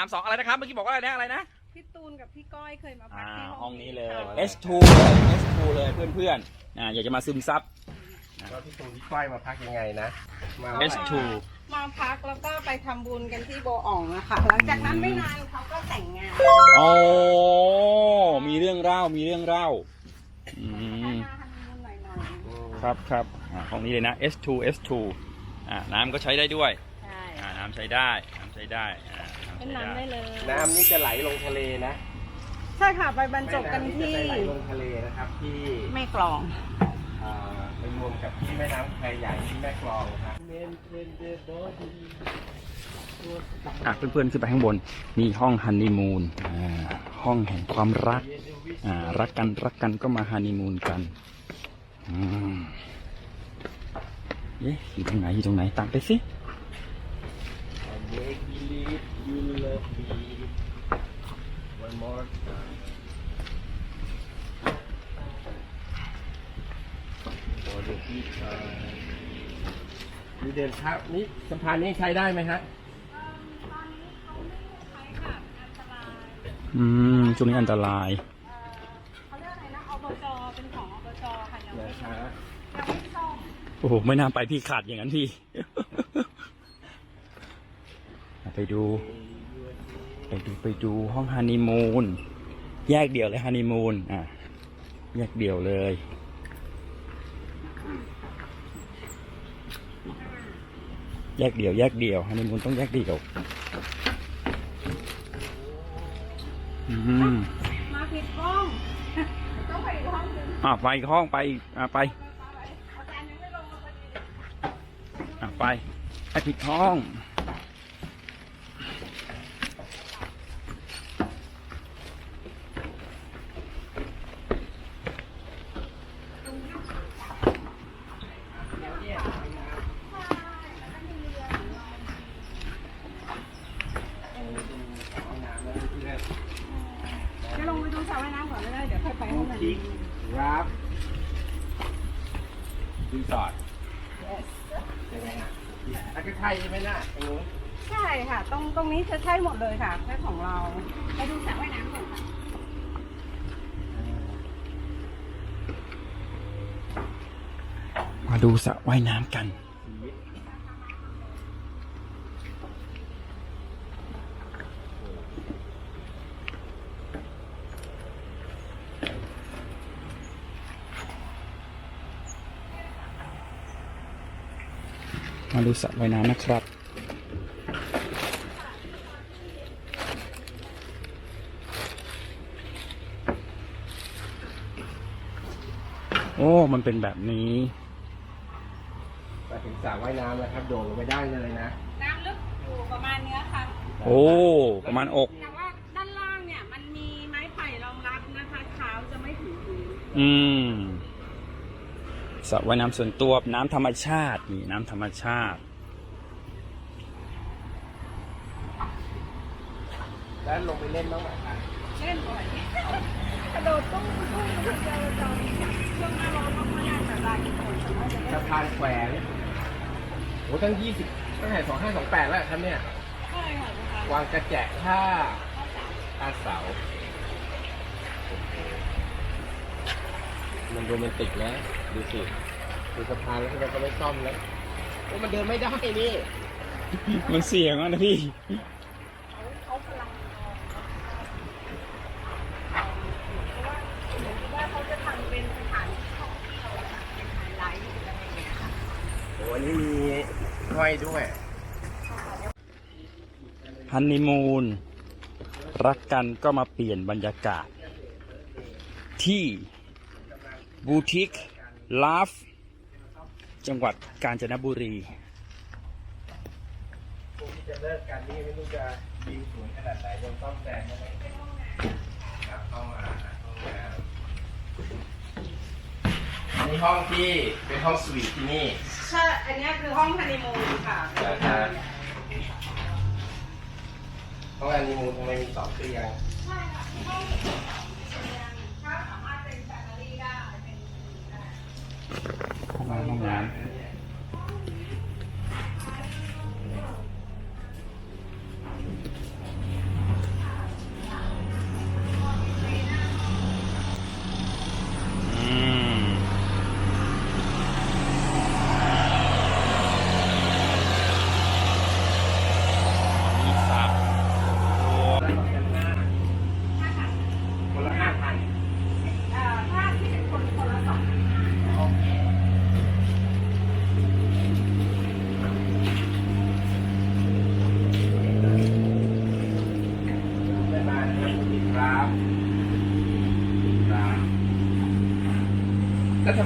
ามสองอะไรนะครับ เมื่อกี้บอกว่าอะไรนะอะไรนะ พี่ตูนกับพี่ก้อยเคยมาพัอ่ากที่ห้องนี้เลย ค่ะ S2 เลย S2 เลยเพื่อนๆอ่าอยากจะมาซึมซับ แล้วพี่ตูนพี่ก้อยมาพักยังไงนะ มา S2 มาพักแล้วก็ไปทำบุญกันที่โบอ่องอะค่ะหลังจากนั้นไม่นานเขาก็แต่งงานโอ้มีเรื่องเล่ามีเรื่องเล่าอืม มาฮันนีมูนหน่อยอืมครับครับอ่าห้องนี้เลยนะ S2 S2 อ่าน้ำก็ใช้ได้ด้วย ๆใช่ อ่าน้ำใช้ได้ น้ำใช้ได้อ่า เป็นใช้น้ำได้เลย น้ำนี่จะไหลลงทะเลนะ ใช่ค่ะไปบรรจบกันแม่ำที่จะไหลลงทะเลนะครับที่แม่กลองอ่าไปรวมกับที่แม่น้ำแควใหญ่ที่แม่กลองครับ อะเพื่อนๆขึ้นไปข้างบนมีห้องฮันนีมูนอ่าห้องแห่งความรักอ่ารักกันรักกันก็มาฮันนีมูนกันอืมเอ๊ะอยู่ตรงไหนอยู่ตรงไหนตามไปสิ Make believe you love me one more time for the good time มีเดินครับนี่สะพานนี้ใช้ได้ไหมฮะ อืมช่วงนี้อันตราย เขาเรียกอะไรนะอบจเป็นของอบจค่ะยังไม่นะฮะยังไม่ซ่อมโอ้โห ไม่น่าไปพี่ขาดอย่างนั้นพี่ ไปดู ไปดูไปดูห้องฮันนีมูนแยกเดี่ยวเลยฮันนีมูนอะแยกเดี่ยวเลย แยกเดี่ยว แยกเดี่ยวฮันนีมูนต้องแยกเดี่ยวอืมมาผิดห้องต้องไปอีกห้องหนึงอะไปอีกห้องไปอีกอะไปอาจารย์ยังไม่ลงมาพอดีอะไปไปผิดห้อง เดี๋ยวลงไปดูสระว่ายน้ำก่อนก็ได้เดี๋ยวค่อยไปห้องนั้น คลิกรับรีสอร์ทใช่ไหมฮะอันก็ใช่ใช่ไหมน่ะตรงนู้น ใช่ ค่ะ ตรงตรงนี้จะใช่หมดเลยค่ะแค่ของเราไปดูสระว่ายน้ำก่อนค่ะมาดูสระว่ายน้ำกัน มาดูสระว่ายน้ำนะครับ โอ้ มันเป็นแบบนี้มาถึงสระว่ายน้ำนะครับ โดดลงไปได้เลยนะ น้ำลึกอยู่ประมาณเนี้ยค่ะ โอ้ประมาณอก แต่ว่าด้านล่างเนี่ยมันมีไม้ไผ่รองรับนะคะเท้าจะไม่ถึงพื้นอืมสระว่ายน้ำส่วนตัวน้ำธรรมชาตินี่น้ำธรรมชาติ แล้วลงไปเล่นบ้างไหมครับเล่นบ่อยกระโดดตุ้มตุ้มตุ้มเจอจอช่วงหน้าร้อนมากๆแต่ลายฝนแต่ว่าจะได้สะพานแขวนโอ้ตั้งยี่สิบตั้งแต่สองห้าสองแปดแล้วครับเนี่ย ใช่ค่ะสะพานวางกระแจกท่าท่าเสามันโรแมนติกนะดูสิดูสะพานแล้วมันก็ไม่ซ่อมแล้วโอ้มันเดินไม่ได้นี่ มันเสี่ยงอะนะพี่ เขาพลังว่าเขาจะทำเป็นสถานที่ท่องเที่ยวเป็นไฮไลท์อะไรอย่างเงี้ยค่ะ โอ้อันนี้มีห้อยด้วยฮันนีมูนรักกันก็มาเปลี่ยนบรรยากาศ ที่บูติกลาฟ จังหวัดกาญจนบุรีพวกที่จะเลิกกันนี่ไม่รู้จะยิงสวยขนาดไหนยังซ่อมแซมได้ไหมครับเข้ามาห้องน้ำอั นนี้ห้องที่เป็นห้องสวีทที่นี่ ใช่อันเนี้ยคือห้องฮันนีมูนค่ะอ่าฮะห้องอันนี้มูทำไมมีสองเตียงใช่ค่ะห้องเตียงถ้าสามารถเป็นแบตเตอรี่ได้เป็นได้ห้องน้ำห้องน้ำ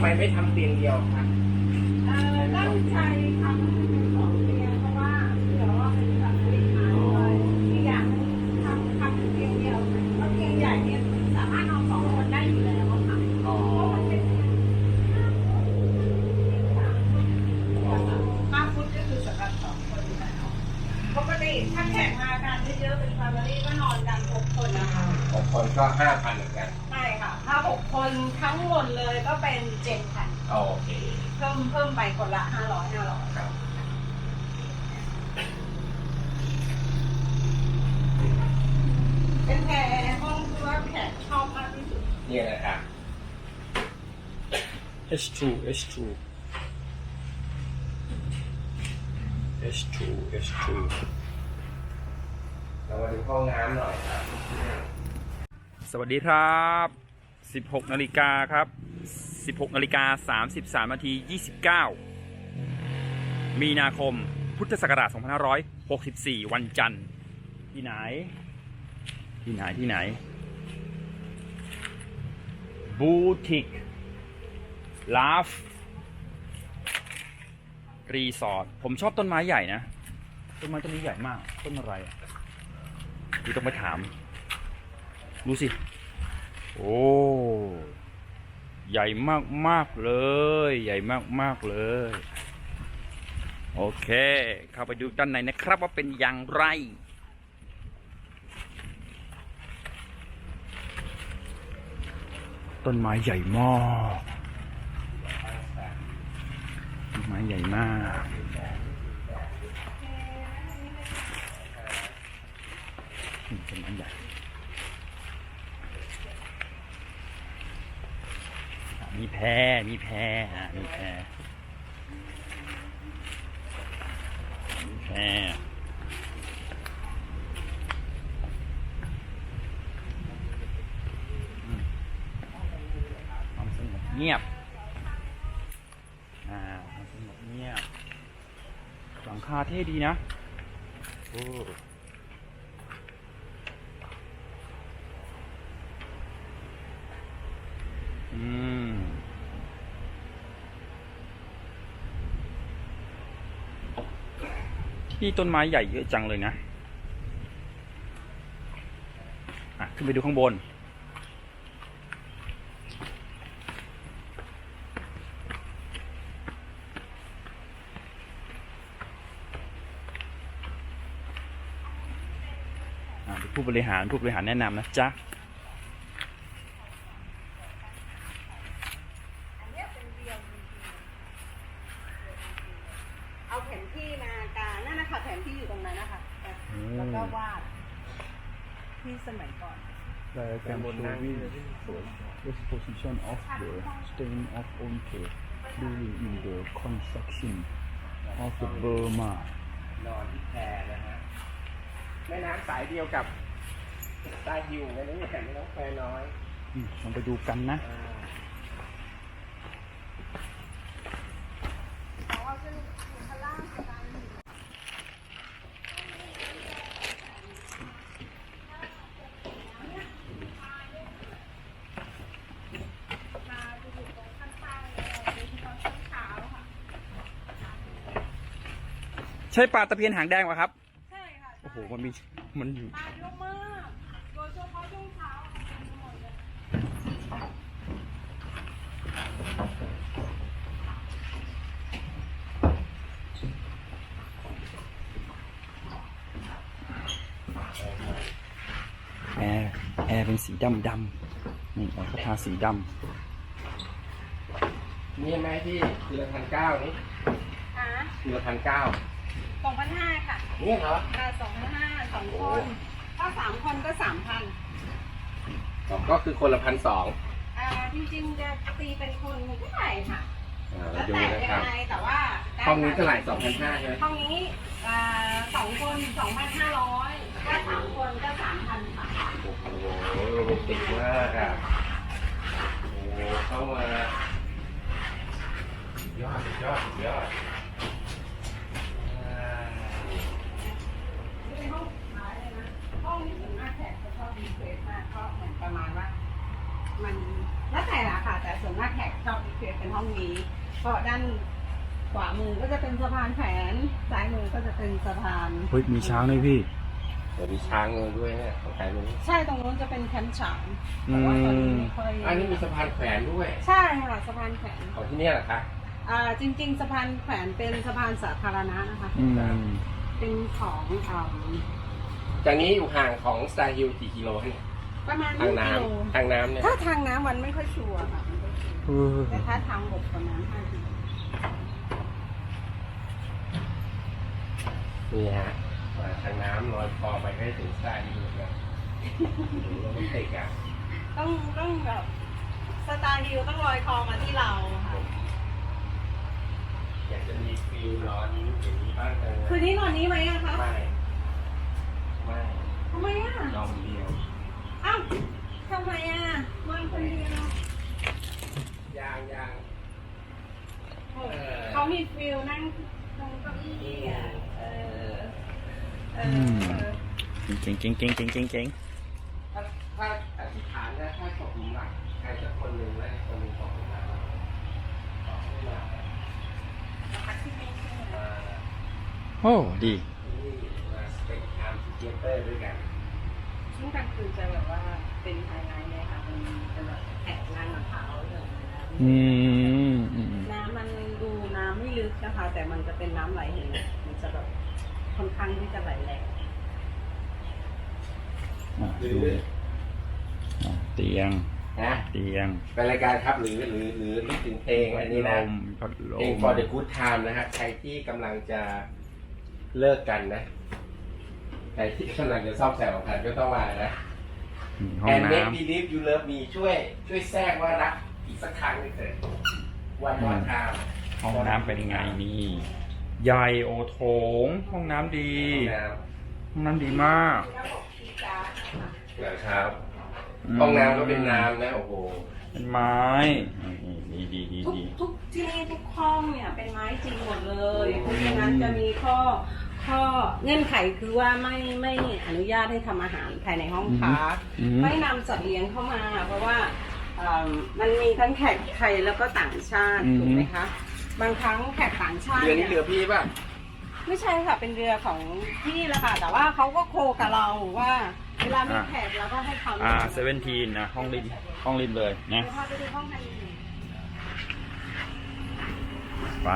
ไมไม่ทำเตียงเดียวครับเอ่อตั้งใจทำให้เป็นสองเตียงเพราะว่าเดี๋ยวว่าเป็นแบบปริมาณด้วยอีกอย่างหนึงทำทำเตียงเดียวเพราะเตียงใหญ่เนี่ยสามารถนอนสองคนได้อยู่แล้วอะค่ะอ๋อ เพราะมันเป็นห้าฟุตก็คือสำหรับสองคนอยู่แล้วปกติถ้าแขกมากันเยอะๆเป็นแฟมิลี่ก็นอนกันหกคนนะคะหกคนก็ห้า คนละห้าร้อยห้าร้อยครับเป็นแพรห้องที่ว่าแขกชอบมากที่สุดเนี่ยนะครับ H2 H2 H2 H2 เรามาดูห้องน้ำหน่อยครับ สวัสดีครับ 16นาฬิกาครับ 16นาฬิกา33นาที29 มีนาคมพุทธศักราช2564 วันจันทร์ ที่ไหน ที่ไหน ที่ไหน บูติกลาฟรีสอร์ทผมชอบต้นไม้ใหญ่นะ ต้นไม้ต้นนี้ใหญ่มาก ต้นอะไรอะนี่ต้องไปถามดูสิ โอ้ ใหญ่มากมากๆเลย ใหญ่มากมากๆเลย โอเค เข้าไปดูด้านในนะครับว่าเป็นอย่างไรต้นไม้ใหญ่มากต้นไม้ใหญ่มาก ต้นไม้ใหญ่ อะ มีแพมีแพอะมีแพมีแพอืมความสงบเงียบ อ่าความสงบเงียบหลังคาเท่ดีนะโอ้อืม ที่ต้นไม้ใหญ่เยอะจังเลยนะอะขึ้นไปดูข้างบนอะผู้บริหารผู้บริหารแนะนำนะจ๊ะ อันเนี้ยเป็นเรียวจริงๆเอาแผนที่มากางนั่นนะคะแผนที่อยู่ตรงนั้นนะคะ อืม แล้วก็วาดที่สมัยก่อน Diagram showing exposition of the stain of Onke during in the construction of the Burma นอนที่แพนะฮะแม่น้ำสายเดียวกับใต้ฮิวนะนี่แต่ไม่ต้องแพน้อยอืมลองไปดูกันนะ อ่า เพราะว่าขึ้นข้างล่างสไตล์หนึ่งมาจะอยู่ตรงข้างใต้เลยโดยเฉพาะช่วงเช้าค่ะ ใช่ปลาตะเพียนหางแดงปะครับ ใช่ค่ะโอ้โห มันมี มันอยู่มาเยอะมากโดยเฉพาะช่วงเช้าเต็มไปหมดเลยแอร์แอร์เป็นสีดำดำๆนี่แอร์เขาทาสีดนี่ไหมที่คือละพันเก้านี่อะ คือละพันเก้า สองพันห้าค่ะนี่เหรอค่ะสองพันห้าสองคนถ้าสามคนก็สามพันก็คือคนละพันสองอ่าจริงๆจะตีเป็นคนก็ได้ค่ะอ่าแล้เราวดูแต่นะคยัรับงไงแต่ว่าได้ห้องนี้เท่าไหร่สองพันห้าใช่ไหมห้องนี้อ่าสองคนสองพันห้าร้อยถ้าสามคนก็สามพันค่ะโอ้โหโรแมนติกมากอะโอ้โหเข้ามายอดยอดยอด ชอบรีเควสเป็นห้ององนี้เพราะด้านขวามือก็จะเป็นสะพานแขวนซ้ายมือก็จะเป็นสะพานเฮ้ยมีช้างด้วยพี่ เดี๋ยวมีช้างด้วยเนี่ยของใครไม่รู้ใช่ตรงนู้นจะเป็นแคมป์ฉางแต่ว่าตอนนี้ไม่ค่อยอันนี้มีสะพานแขวนด้วยใช่ค่ะสะพานแขวนของที่เนี่ยเหรอคะอ่าจริง ๆ สะพานแขวนเป็นสะพานสาธารณะนะคะ อืมเป็นของอ่าจากนี้อยู่ห่างของสไตล์ฮิลกี่กิโลเนี่ยประมาณทางกิโลน้ำทางน้ำเนี่ยถ้าทางน้ำมันไม่ค่อยชัวร์ค่ะเออ แต่ถ้าทางบกประมาณห้ากิโลนี่ฮะมาทางน้ำลอยคอไปให้ถึงสไตล์ฮิลนะโรแมนติกอะต้องต้องแบบสไตล์ฮิลต้องลอยคอมาที่เราค่ะอยากจะมีฟิลร้อนอย่างนี้บ้างจังเลยคืนนี้นอนนี้ไหมอะคะไม่ไม่ทำไมอะนอนเดียวอ้าวทำไมอะนอนคนเดียว ยางยางโอ้ยเขามีฟิลนั่งตรงเก้าอี้อะเออเออเออเก่งเก่งเก่งเก่งเก่งเก่งถ้าถ้าอธิษฐานนะถ้าตกหลุมรักใครสักคนหนึ่งแล้วอีกคนหนึ่งตกหลุมรักตกหลุมรักมาโอ้ดีที่มาสเปกไทม์เทเตอร์ด้วยกันช่วงกลางคืนจะแบบว่าเป็นไฮไลท์เลยค่ะเป็นเป็นแบบแขกนั่งมะพร้าวเลย อืมอืมน้ำมันดูน้ำไม่ลึกนะคะ แต่มันจะเป็นน้ำไหลเห็นไหมมันจะแบบค่อนข้างที่จะไหลแรงอะดูอะเตียง นะเตียงเป็นรายการครับหรือหรือหรือนึกถึงเพลงอันนี้ลนะมพัดลเพลงม for the good time นะฮะใครที่กำลังจะเลิกกันนะ ใครที่กำลังจะซ่อมแซมของกันก็ต้องมานะมีห้อง And น้ make believe you love me ช่วย ช่วยแทรกว่ารัก อีกสักครั้งหนึงเถิด one more time ำห้องน้ำเป็นยังไงนี่ใหญ่โอโถง ห้องน้ำดีห้องน้ห้องน้ำดีมากระบบคีย์การ์ดค่ะำเหลือครับห้องน้ำก็เป็นน้ำนะโอ้โหเป็นไม้ดีดีดีทุกดี ทุกที่นี่ทุกห้องเนี่ยเป็นไม้จริงหมดเลยเพราะฉะนั้นจะมีข้อข้อเงื่อนไขคือว่าไม่ไม่อนุญาตให้ทำอาหารภายในห้องพักอืม ไม่นำสัตว์เลี้ยงเข้ามา เพราะว่า เอิ่มมันมีทั้งแขกไทยแล้วก็ต่างชาติอืมถูกไหมคะ บางครั้งแขกต่างชาติเรือนี้เนี่ยเรือพี่ป่ะ ไม่ใช่ค่ะเป็นเรือของพี่แหละค่ะ แต่ว่าเขาก็โคกับเราว่า เวลามีแขกเราก็ให้เขาอ่าเซเว่นทีนนะห้องริมห้องริมเลยนะเดี๋ยวพาไปดูห้องกันไป